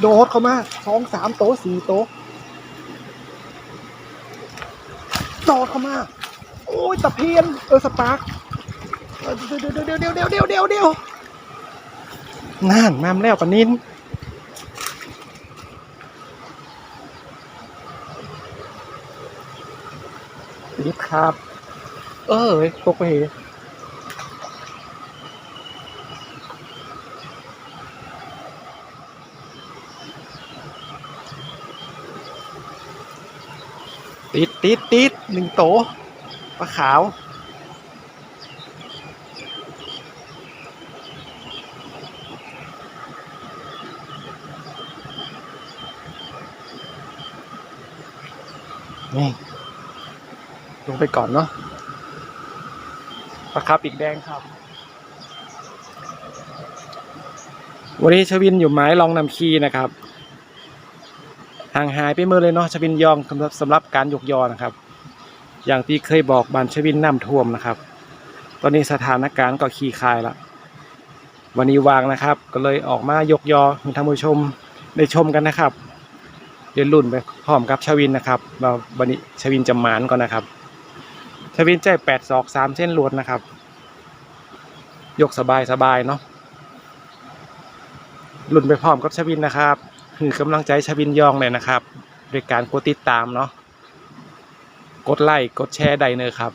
โดดเข้ามาสองสามโต๊ะสี่โต๊ะโดดเข้ามา โอ้ยตะเพียนเออสปาร์กเดี๋ยวเดี๋ยวเดี๋ยวเดี๋ยวเดี๋ยวเดี๋ยวเดี๋ยวนั่นมามแล้วปะนินรีบครับ เออเว้ยตกไปเห ติดติดติดหนึ่งโตปลาขาว นี่ ลงไปก่อนเนาะปลาคาร์ฟปีกแดงครับ วันนี้ชวินอยู่ไม้ลองนำคีนะครับ ห่างหายไปเมื่อเลยเนาะชวินยองสำหรับสำหรับการยกยอนะครับ อย่างที่เคยบอกบันชวินน้ำท่วมนะครับ ตอนนี้สถานการณ์ก็คลี่คลายละวันนี้วางนะครับ ก็เลยออกมายกยอให้ท่านผู้ชมได้ชมกันนะครับเรียนรุ่นไปพร้อมกับชวินนะครับเราวันนี้ชวินจะหมานก่อนนะครับ ชวินใจแปดศอกสามเส้นลวดนะครับ ยกสบายสบายเนาะรุ่นไปพร้อมกับชวินนะครับ คือกำลังใจชวินยองเลยนะครับด้วยการกดติดตามเนาะกดไลค์กดแชร์ใดเนอครับ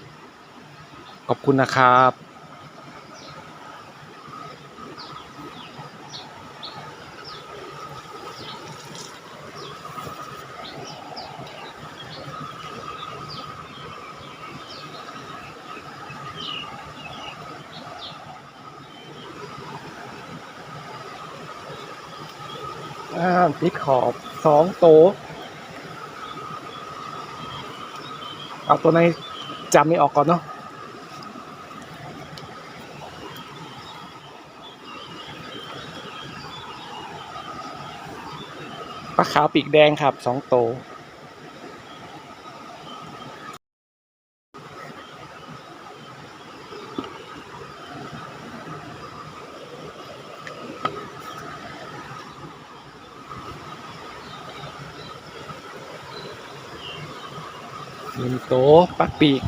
ขอบคุณนะครับ อ่าติดขอบสองโตเอาตัวในจำไม่ออกก่อนเนาะปลาขาวปีกแดงครับสองโต โตปักปีก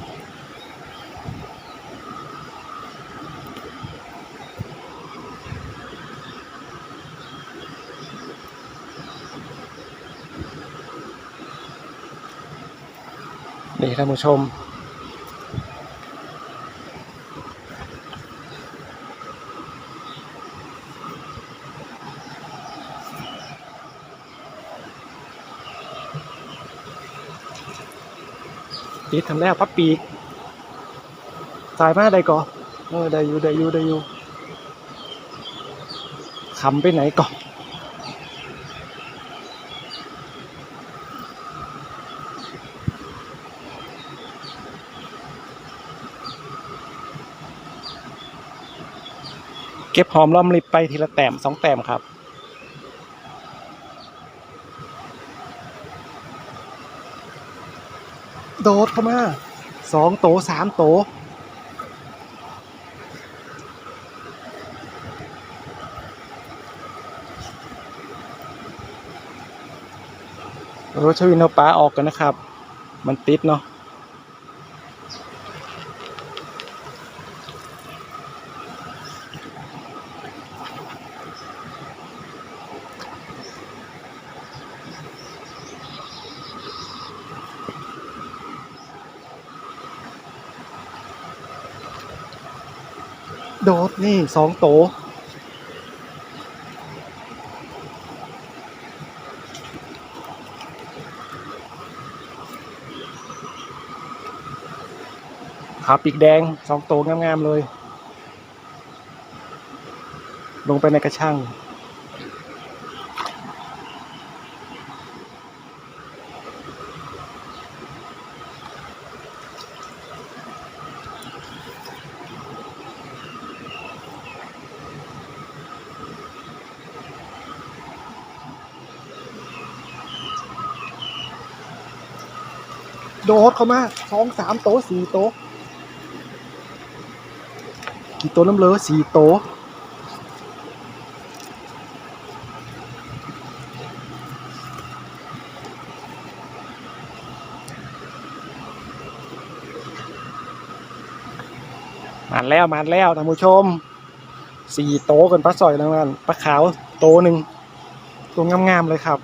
นี่ท่านผู้ชม ทำแล้วพับปีกสายมาได้ก่อเออได้อยู่ได้อยู่ได้อยู่ขำไปไหนก่อนเก็บหอมรอมริบไปทีละแต้มสองแต้มครับ โดดเข้ามาสองโตสามโตรถชวินเอาปลาออกกันนะครับ มันติดเนาะ โดดนี่สองโตขาปีกแดงสองโตงามๆเลย ลงไปในกระชัง โดดเข้ามาสองสามโต๊ะสี่โต๊ะกี่โต๊ะน้ำเลอสี่โต๊ะมาแล้วมาแล้วท่านผู้ชมสี่โต๊ะกันปลาสอยแล้วกันปลาขาวโต๊ะหนึ่งตัวงามๆเลยครับ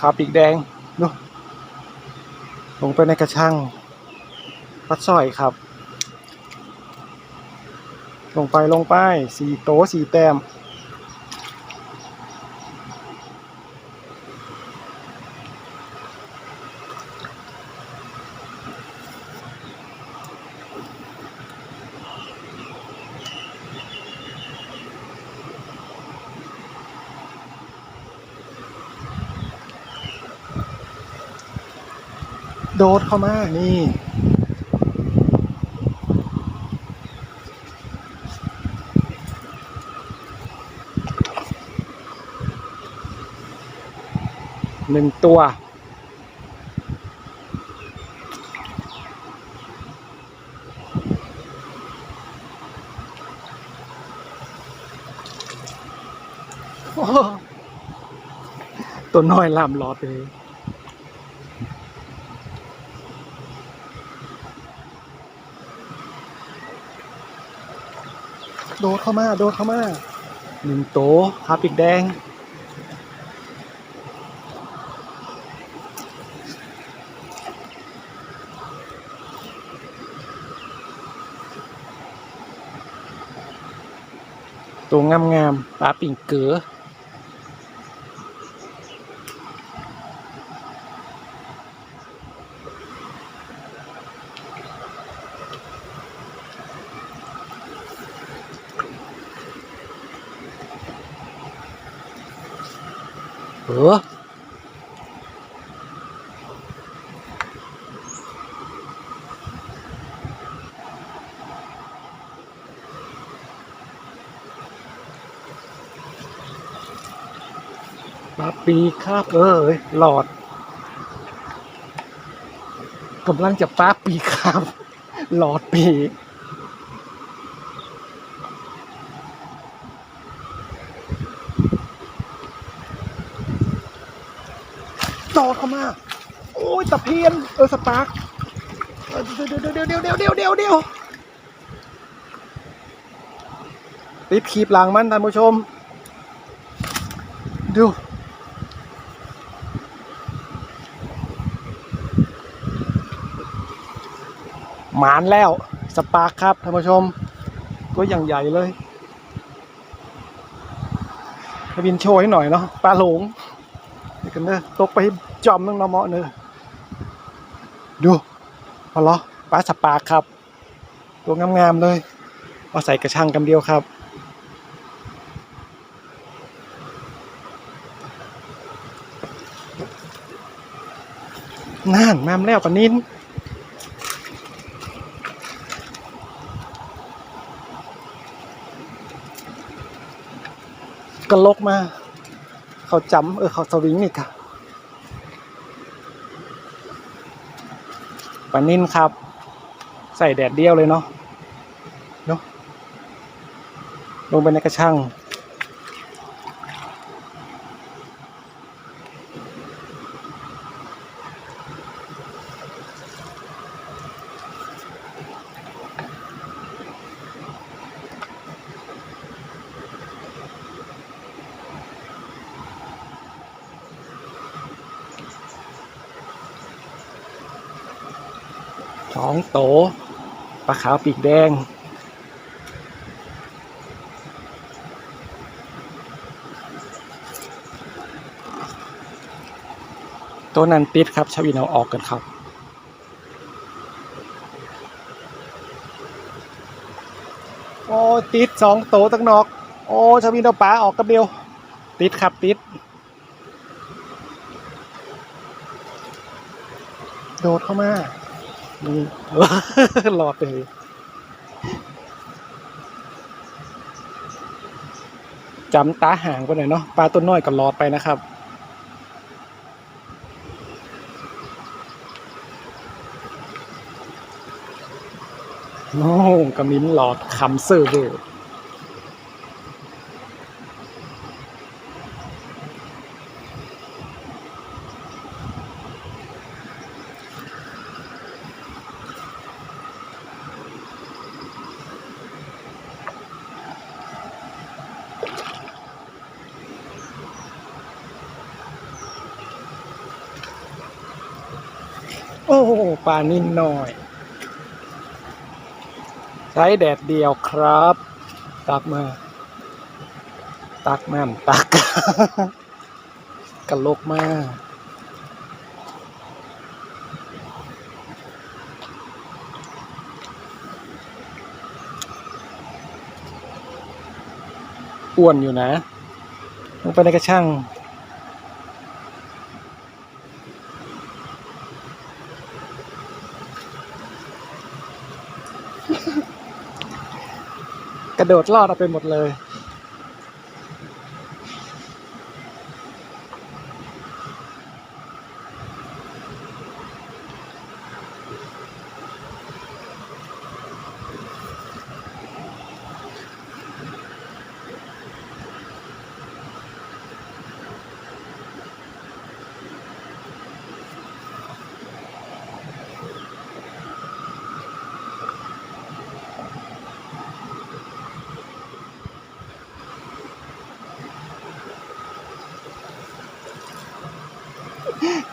ขาปีกแดงเน ลงไปในกระชังปัดสอยครับ ลงไปลงไปสี่โตสี่แต้ม โดดเข้ามานี่หนึ่งตัว ตัวน้อยลามรอดเลย โดดเข้ามา โดดเข้ามาหนึ่งโตขาปีกแดง ตัวงามๆปลาปิ่งเก๋อ ออปลาปีครับเออเอ้ยหลอดกำลังจะปลาปีครับหลอดปี กโดดเข้ามา โอ้ยตะเพียน เออสปาร์กเดี๋ยวเดี๋ยวเดี๋ยวเดี๋ยวเดี๋ยวเดี๋ยวเดี๋ยวติดขีบหลังมันท่านผู้ชม ดูหมานแล้วสปาร์คครับท่านผู้ชม ตัวอย่างใหญ่เลยให้บินโชว์ให้หน่อยเนาะปลาหลง นี่กันเนอะตกไปจอมนึงเนาะเหมาะเนอะดูพอเหรอปลาสปาครับ ตัวงามๆเลยเอาใส่กระชังกำเดียวครับ น่านมามแล้วปะนินก็ลกมา เขาจำเออเขาสวิงนี่ค่ะปลานินครับ ใส่แดดเดียวเลยเนาะเนาะลงไปในกระชัง สองโตปลาขาวปีกแดง ตัวนั้นติดครับชาวินเอาออกกันครับโอ้ติดสองโตตั้งนอก โอ้ชาวินเอาปลาออกกับเดียว ติดครับติดโดดเข้ามา นี่หลอดเลยจำตาห่างไปหน่อยเนาะปลาตัวน้อยก็หลอดไปนะครับโอ้กระมิ้นหลอดคำเซอร์เวอร์ อ้ปลานิ่นหน่อย ใช้แดดเดียวครับ ตักมา ตักแม่มตักกันลกมากอ้วนอยู่นะลงไปในกระช่าง กระโดดลอดเอาไปหมดเลย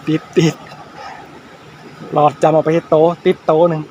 ติดติดหลอดจำเอาไปที่โต๊ะติดโต๊ะหนึ่ง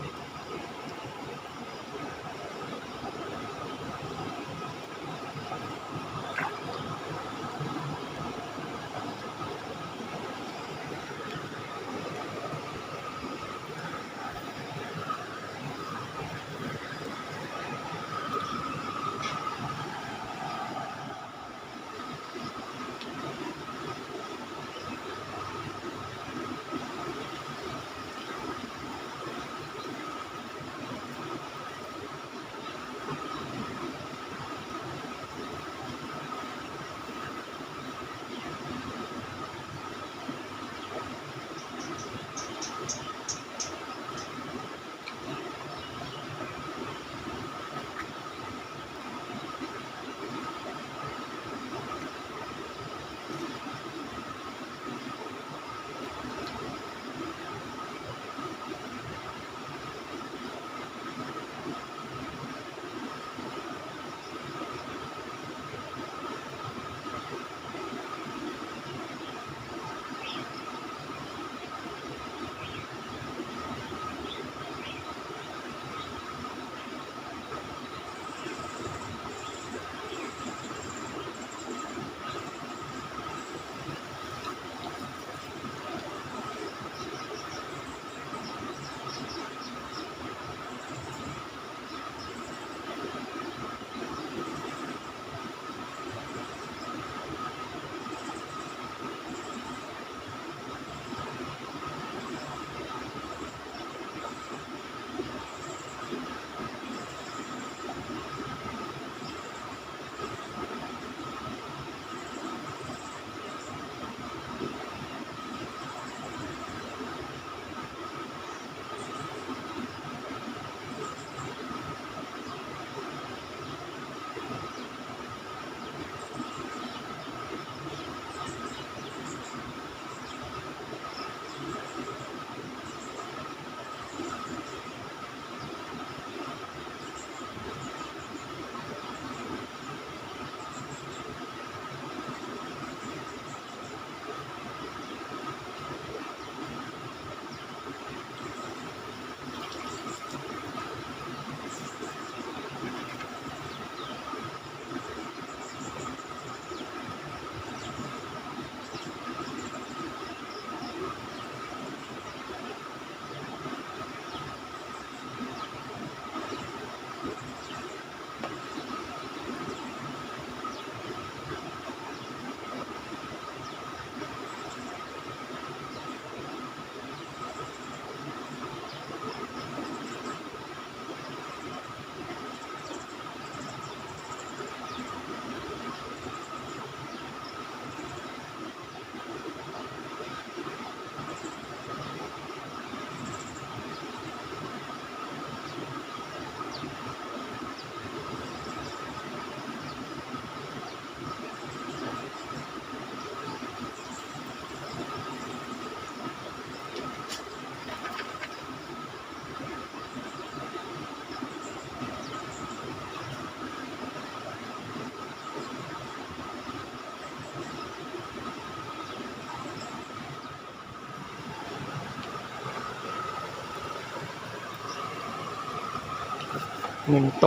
หนึ่งโต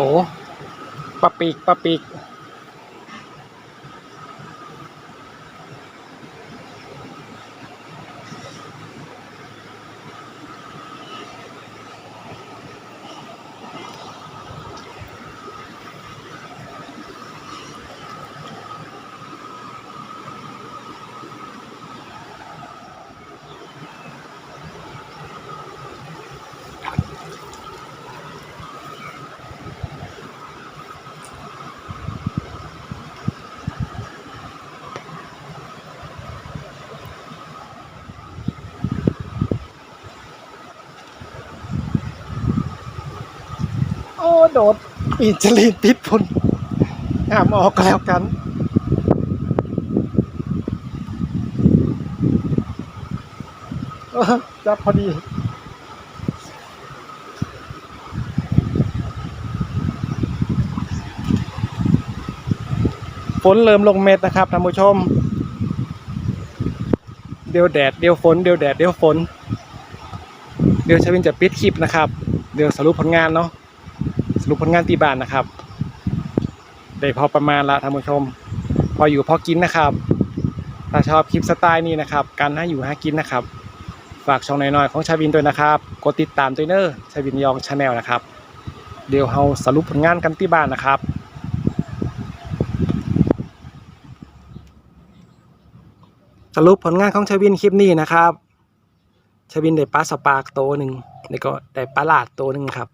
ปลาปีกปลาปีก โดดปีนจลีนติดพุ่นห้ามออกก็แล้วกันเจับพอดีฝนเริ่มลงเม็ดนะครับท่านผู้ชม เดี๋ยวแดดเดี๋ยวฝนเดี๋ยวแดดเดี๋ยวฝน เดี๋ยวชวินจะปิดคลิปนะครับ เดี๋ยวสรุปผลงานเนาะ สรุปผลงานตีบ้านนะครับ ได้พอประมาณละท่านผู้ชม พออยู่พอกินนะครับถ้าชอบคลิปสไตล์นี้นะครับ การให้อยู่ให้กินนะครับ ฝากช่องน้อยๆของชาวินด้วยนะครับ กดติดตามด้วเนอร์ชาวินยองชาแนลนะครับ เดี๋ยวเราสรุปผลงานกันที่บ้านนะครับสรุปผลงานของชาวินคลิปนี้นะครับชาวินได้ปลาสปาร์กโตวหนึ่งแล้วก็ได้ปลาหลาดโตวหนึ่งครับ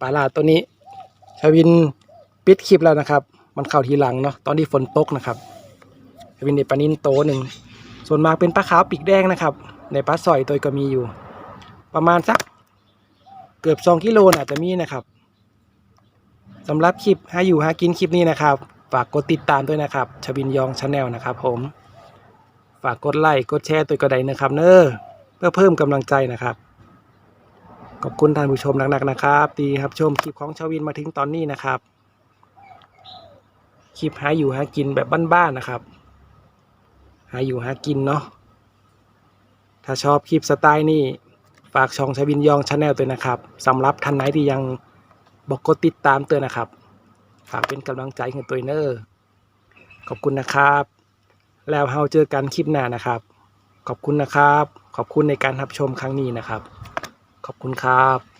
ปลาลาตัวนี้ชวินปิดคลิปแล้วนะครับ มันเข้าทีหลังเนาะตอนที่ฝนตกนะครับชวินได้ปลานินโตหนึ่งส่วนมากเป็นปลาขาวปีกแดงนะครับ ในปลาสอยตัวก็มีอยู่ ประมาณสักเกือบสองกิโลน่าจจะมีนะครับสำหรับคลิปหาอยู่หากินคลิปนี้นะครับ ฝากกดติดตามด้วยนะครับชบินยองชาแนลนะครับ ผมฝากกดไลค์กดแชร์ตัวกระไดนะครับ เนอเพื่อเพิ่มกำลังใจนะครับ ขอบคุณท่านผู้ชมหนักๆนะครับตีครับชมคลิปของชาวินมาถึงตอนนี้นะครับ คลิปหาอยู่หากินแบบบ้านๆนะครับ หาอยู่หากินเนาะถ้าชอบคลิปสไตล์นี้ฝากช่องชาวินยองชาแนลด้วยนะครับสำหรับท่านไหนที่ยังบอกกดติดตามเตือนนะครับฝากเป็นกำลังใจให้ตัวเนอร์ขอบคุณนะครับ แล้วเราเจอกันคลิปหน้านะครับ ขอบคุณนะครับ ขอบคุณในการรับชมครั้งนี้นะครับ ขอบคุณครับ